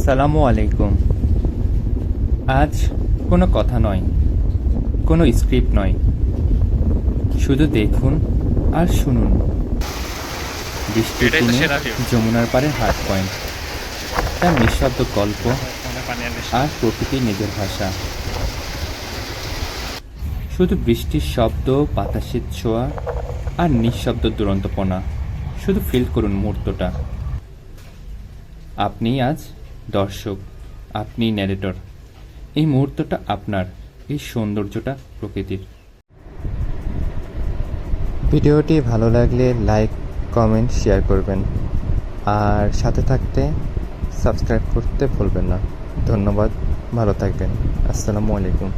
আসসালামু আলাইকুম। আজ কোনো কথা নয় কোনো স্ক্রিপ্ট নয়। শুধু দেখুন আর শুনুন। বৃষ্টির দিনে যমুনার পারে হাট পয়েন্ট তার নিঃশব্দ গল্প আর প্রকৃতির নিজের ভাষা। শুধু বৃষ্টির শব্দ বাতাসের ছোঁয়া আর নিঃশব্দ দুরন্তপনা। শুধু ফিল করুন মুহূর্তটা। আপনি আজ দর্শক, আপনি ন্যারেটর এই মুহূর্তটা আপনার, এই সৌন্দর্যটা প্রকৃতির। ভিডিওটি ভালো লাগলে লাইক কমেন্ট শেয়ার করবেন। আর সাথে থাকতে সাবস্ক্রাইব করতে ভুলবেন না। ধন্যবাদ, ভালো থাকবেন। আসসালামু আলাইকুম।